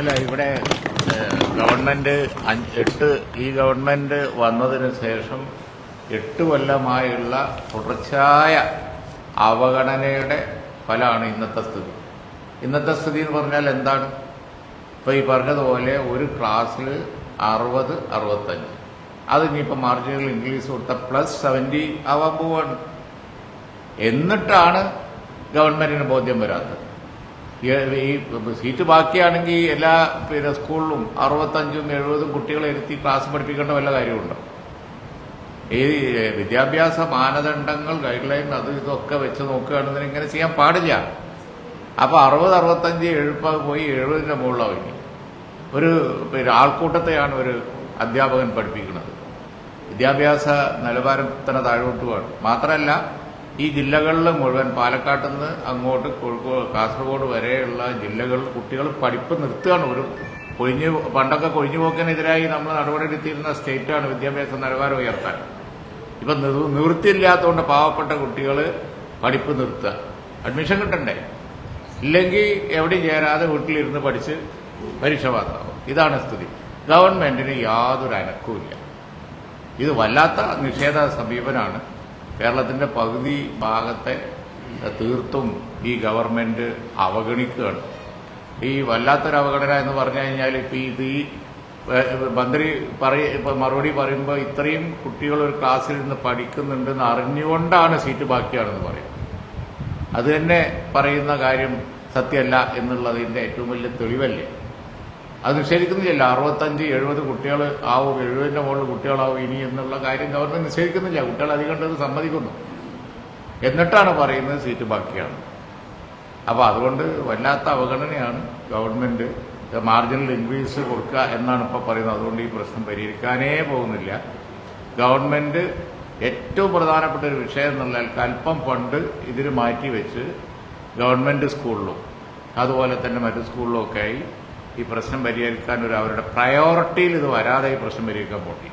അല്ല ഇവിടെ ഗവൺമെന്റ് എട്ട് ഈ ഗവൺമെന്റ് വന്നതിന് ശേഷം എട്ട് കൊല്ലമായുള്ള തുടർച്ചയായ അവഗണനയുടെ ഫലമാണ് ഇന്നത്തെ സ്ഥിതി. ഇന്നത്തെ സ്ഥിതി എന്ന് പറഞ്ഞാൽ എന്താണ്? ഇപ്പൊ ഈ പറഞ്ഞതുപോലെ ഒരു ക്ലാസ്സിൽ അറുപത് അറുപത്തഞ്ച്. അത് ഇനിയിപ്പോൾ മാർജിനൽ ഇംഗ്ലീഷ് കൊടുത്ത പ്ലസ് സെവന്റി ആവാൻ പോവാണ്. എന്നിട്ടാണ് ഗവൺമെന്റിന് ബോധ്യം വരാത്തത്. ഈ- സീറ്റ് ബാക്കിയാണെങ്കിൽ എല്ലാ പിന്നെ സ്കൂളിലും അറുപത്തഞ്ചും എഴുപതും കുട്ടികളെ ഇരുത്തി ക്ലാസ് പഠിപ്പിക്കേണ്ട വല്ല കാര്യമുണ്ടോ? ഈ വിദ്യാഭ്യാസ മാനദണ്ഡങ്ങൾ ഗൈഡ് ലൈൻ അത് ഇതൊക്കെ വെച്ച് നോക്കുകയാണെന്ന് ഇങ്ങനെ ചെയ്യാൻ പാടില്ല. അപ്പൊ അറുപത് അറുപത്തഞ്ച് എഴുപ്പ പോയി എഴുപതിന്റെ മുകളിലാവും ഒരു പിന്നെ ആൾക്കൂട്ടത്തെയാണ് ഒരു അധ്യാപകൻ പഠിപ്പിക്കുന്നത്. വിദ്യാഭ്യാസ നിലവാരത്തിന് താഴോട്ട് വേണം മാത്രമല്ല ഈ ജില്ലകളിൽ മുഴുവൻ പാലക്കാട്ട് നിന്ന് അങ്ങോട്ട് കോഴിക്കോട് കാസർഗോഡ് വരെയുള്ള ജില്ലകളിൽ കുട്ടികൾ പഠിപ്പ് നിർത്തുകയാണ്. ഒരു കൊഴിഞ്ഞു പണ്ടൊക്കെ കൊഴിഞ്ഞു പോക്കിനെതിരായി നമ്മൾ നടപടിയെടുത്തിരുന്ന സ്റ്റേറ്റാണ് വിദ്യാഭ്യാസ നിലവാരം ഉയർത്താൻ. ഇപ്പൊ നിവൃ- നിവൃത്തിയില്ലാത്തതുകൊണ്ട് പാവപ്പെട്ട കുട്ടികൾ പഠിപ്പ് നിർത്തുക. അഡ്മിഷൻ കിട്ടണ്ടേ? ഇല്ലെങ്കിൽ എവിടെയും ചേരാതെ വീട്ടിലിരുന്ന് പഠിച്ച് പരീക്ഷ പാസ്സാവും. ഇതാണ് സ്ഥിതി. ഗവൺമെന്റിന് യാതൊരു അനക്കവും ഇത് വല്ലാത്ത നിഷേധ സമീപനാണ് കേരളത്തിന്റെ പകുതി ഭാഗത്തെ തീർത്തും ഈ ഗവൺമെന്റ് അവഗണിക്കുകയാണ്. ഈ വല്ലാത്തൊരു അവഗണന എന്ന് പറഞ്ഞു കഴിഞ്ഞാൽ ഇപ്പൊ ഇത് ഈ മന്ത്രി പറയ മറുപടി പറയുമ്പോൾ ഇത്രയും കുട്ടികൾ ഒരു ക്ലാസ്സിൽ നിന്ന് പഠിക്കുന്നുണ്ടെന്ന് അറിഞ്ഞുകൊണ്ടാണ് സീറ്റ് ബാക്കിയാണെന്ന് പറയും അത് തന്നെ പറയുന്ന കാര്യം സത്യമല്ല എന്നുള്ളതിന്റെ ഏറ്റവും വലിയ തെളിവല്ലേ? അത് നിഷേധിക്കുന്നില്ല അറുപത്തഞ്ച് എഴുപത് കുട്ടികൾ ആവും എഴുപതിന്റെ മുകളിൽ കുട്ടികളാവും ഇനി എന്നുള്ള കാര്യം ഗവൺമെന്റ് നിഷേധിക്കുന്നില്ല. കുട്ടികൾ അധികം ഉണ്ടെന്ന് സമ്മതിക്കുന്നു. എന്നിട്ടാണ് പറയുന്നത് സീറ്റ് ബാക്കിയാണ്. അപ്പോൾ അതുകൊണ്ട് വല്ലാത്ത അവഗണനയാണ് ഗവൺമെന്റ് മാർജിനൽ ഇൻക്രീസ് കൊടുക്കുക എന്നാണ് ഇപ്പോൾ പറയുന്നത്. അതുകൊണ്ട് ഈ പ്രശ്നം പരിഹരിക്കാനേ പോകുന്നില്ല. ഗവൺമെന്റ് ഏറ്റവും പ്രധാനപ്പെട്ട ഒരു വിഷയം എന്നുള്ള കൽപ്പം ഫണ്ട് ഇതിന് മാറ്റിവെച്ച് ഗവൺമെന്റ് സ്കൂളിലും അതുപോലെ തന്നെ മറ്റു സ്കൂളിലും ഒക്കെ ആയി ഈ പ്രശ്നം പരിഹരിക്കാൻ ഒരു അവരുടെ പ്രയോറിറ്റിയിൽ ഇത് വരാതെ ഈ പ്രശ്നം പരിഹരിക്കാൻ പോട്ടി